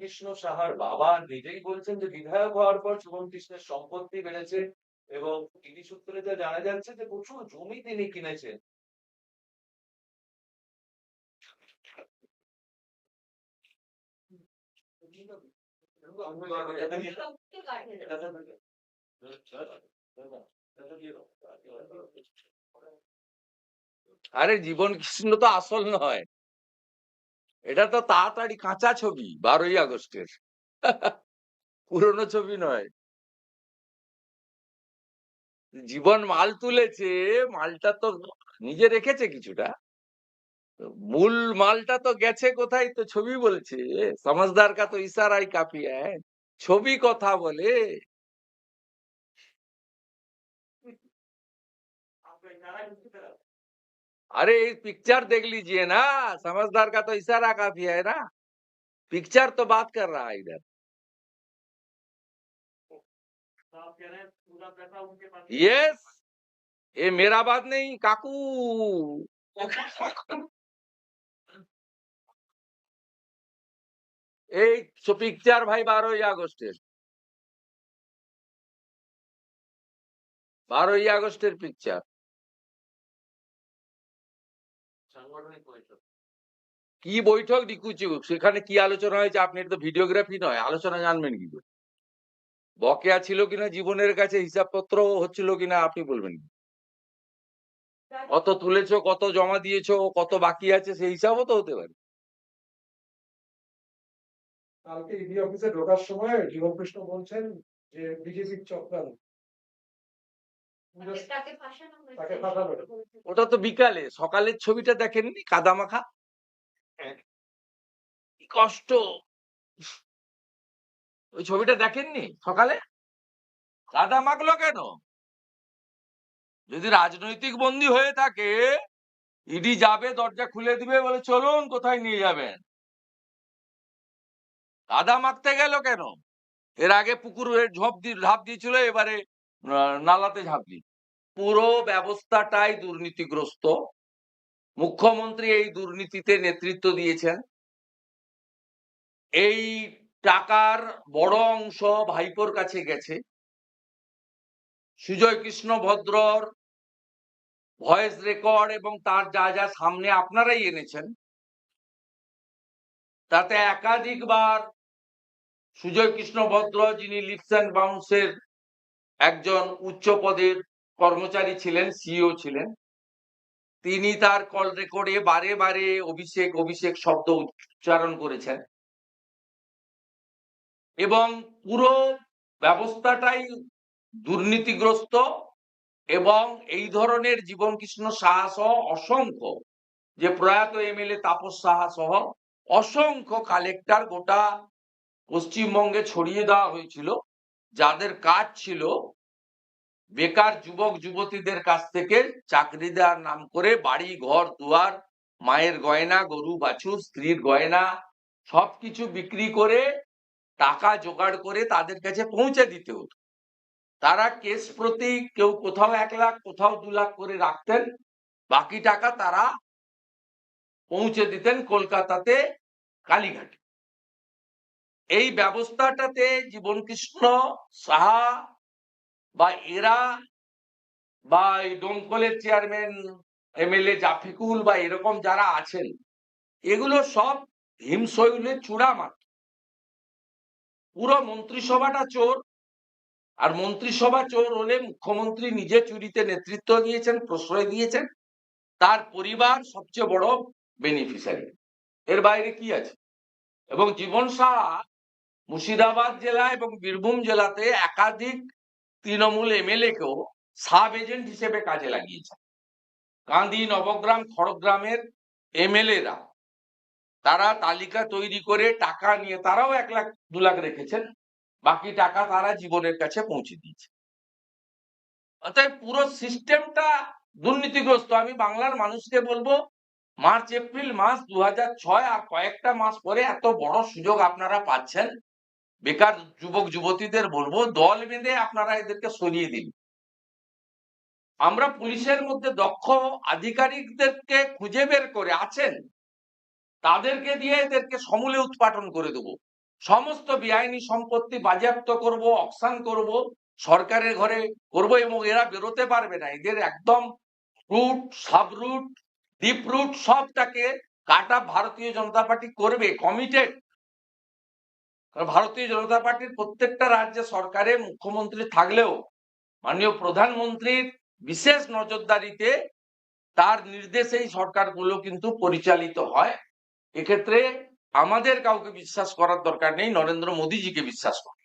কৃষ্ণ সাহার বাবা নিজেই বলছেন যে বিধায়ক হওয়ার পর কৃষ্ণের সম্পত্তি বেড়েছে এবং সূত্রে যা জানা যাচ্ছে যে প্রচুর জমি তিনি কিনেছেন। আরে জীবন কৃষ্ণ তো আসল নয়। এটা তো তাড়াতাড়ি কাঁচা ছবি, বারোই আগস্টের। পুরনো ছবি নয়। জীবন মাল তুলেছে, মালটা তো নিজে রেখেছে কিছুটা। মূল মালটা তো গেছে কোথায় তো ছবি বলছে। সমাজদার কা তো ইশারাই হ্যায়। ছবি কথা বলে। अरे पिक्चर देख लीजिए ना, समझदार का तो इशारा काफ़ी है ना। पिक्चर तो बात कर रहा है इधर। यस ये मेरा बात नहीं, काकू। एक सो पिक्चर भाई बारोई बारो ही ऑगस्ट पिक्चर কি বৈঠক দিকুচি সেখানে কি আলোচনা হয়েছে? আপনি এটা তো ভিডিওগ্রাফি নয় আলোচনা জানবেন কি করে বকেয়া ছিল কিনা জীবনের কাছে হিসাবপত্র হচ্ছিল কিনা আপনি বলবেন। কত তুলেছো কত জমা দিয়েছ কত বাকি আছে সেই হিসাবও তো হতে পারে। কালকে ইডি অফিসে ঢোকার সময় জীবন কৃষ্ণ বলছেন যে বিজেপির চক্রান্ত। ওটা তো বিকালে সকালের ছবিটা দেখেননি কাদা মাখা কষ্ট! ওই ছবিটা দেখেননি সকালে? কাদা মাখলো কেন? যদি রাজনৈতিক বন্দী হয়ে থাকে ইডি যাবে দরজা খুলে দিবে বলে চলুন কোথায় নিয়ে যাবেন? কাদা মাখতে গেল কেন? এর আগে পুকুরে ঝোপ দিয়ে ঝাঁপ দিয়েছিল এবারে নালাতে ঝাঁপ দিই পুরো ব্যবস্থাটাই দুর্নীতিগ্রস্ত। মুখ্যমন্ত্রী এই দুর্নীতিতে নেতৃত্ব দিয়েছেন। এই টাকার বড় অংশ ভাইপোর কাছে গেছে। সুজয় কৃষ্ণ ভদ্রর ভয়েস রেকর্ড এবং তার যা যা সামনে আপনারাই এনেছেন, তাতে একাধিকবার সুজয় কৃষ্ণ ভদ্র যিনি লিপস অ্যান্ড বাউন্সের একজন উচ্চ পদের কর্মচারী ছিলেন সিইও ছিলেন। তিনি তার কল রেকর্ডে বারে বারে অভিষেক অভিষেক শব্দ উচ্চারণ করেছেন। এবং পুরো ব্যবস্থাটাই দুর্নীতিগ্রস্ত এবং এই ধরনের জীবন কৃষ্ণ সাহা সহ অসংখ্য, যে প্রয়াত এমএলএ তাপস সাহা সহ অসংখ্য কালেক্টর গোটা পশ্চিমবঙ্গে ছড়িয়ে দেওয়া হয়েছিল। যাদের কাজ ছিল বেকার যুবক, যুবতীদের কাছ থেকে চাকরি দেওয়ার নাম করে বাড়ি, ঘর, দুয়ার, মায়ের গয়না, গরু, বাছুর, স্ত্রীর গয়না সবকিছু বিক্রি করে টাকা জোগাড় করে তাদের কাছে পৌঁছে দিতে হতো। তারা কেস প্রতি কেউ কোথাও এক লাখ, কোথাও দু লাখ করে রাখতেন, বাকি টাকা তারা পৌঁছে দিতেন কলকাতাতে, কালীঘাটে। এই ব্যবস্থাটাতে জীবন কৃষ্ণ, সাহা বা এরা বা এই ডোমকলের চেয়ারম্যান, এমএলএ জাফিকুল বা এরকম যারা আছেন, এগুলো সব হিমশৈলের চূড়া মাত্র পুরো মন্ত্রিসভাটা চোর, আর মন্ত্রিসভা চোর হলে মুখ্যমন্ত্রী নিজে চুরিতে নেতৃত্ব দিয়েছেন, প্রশ্রয় দিয়েছেন, তার পরিবার সবচেয়ে বড় বেনিফিশিয়ারি এর বাইরে কি আছে? এবং জীবন সাহা মুর্শিদাবাদ জেলা এবং বীরভূম জেলাতে একাধিক তৃণমূল এমএলএ কেও সাব এজেন্ট হিসেবে কাজে লাগিয়েছেন। কান্দি নবগ্রাম খড়গ্রামের এমএলএরা, তারা তালিকা তৈরি করে টাকা নিয়ে তারাও এক লাখ, দু লাখ রেখেছেন, বাকি টাকা তারা জীবনের কাছে পৌঁছে দিয়েছে। অতএব পুরো সিস্টেমটা দুর্নীতিগ্রস্ত। আমি বাংলার মানুষকে বলব, মার্চ, এপ্রিল মাস দু আর কয়েকটা মাস পরে এত বড় সুযোগ আপনারা পাচ্ছেন বেকার যুবক যুবতীদের বলব, দল বেঁধে আপনারা এদেরকে সরিয়ে দিন। আমরা পুলিশের মধ্যে দক্ষ আধিকারিকদেরকে খুঁজে বের করে আছেন, তাদেরকে দিয়ে এদেরকে সমূলে উৎপাটন করে দেব। সমস্ত বেআইনি সম্পত্তি বাজেয়াপ্ত করব, অকশান করব, সরকারের ঘরে করব এবং এরা বেরোতে পারবে না। এদের একদম root, sub root, deep root সবটাকে কাটা ভারতীয় জনতা পার্টি করবে কমিটেড ভারতীয় জনতা পার্টির প্রত্যেকটা রাজ্যে সরকারে মুখ্যমন্ত্রী থাকলেও মাননীয় প্রধানমন্ত্রীর বিশেষ নজরদারিতে তার নির্দেশেই সরকারগুলো কিন্তু পরিচালিত হয়। এক্ষেত্রে আমাদের কাউকে বিশ্বাস করার দরকার নেই, নরেন্দ্র মোদীজিকে বিশ্বাস করা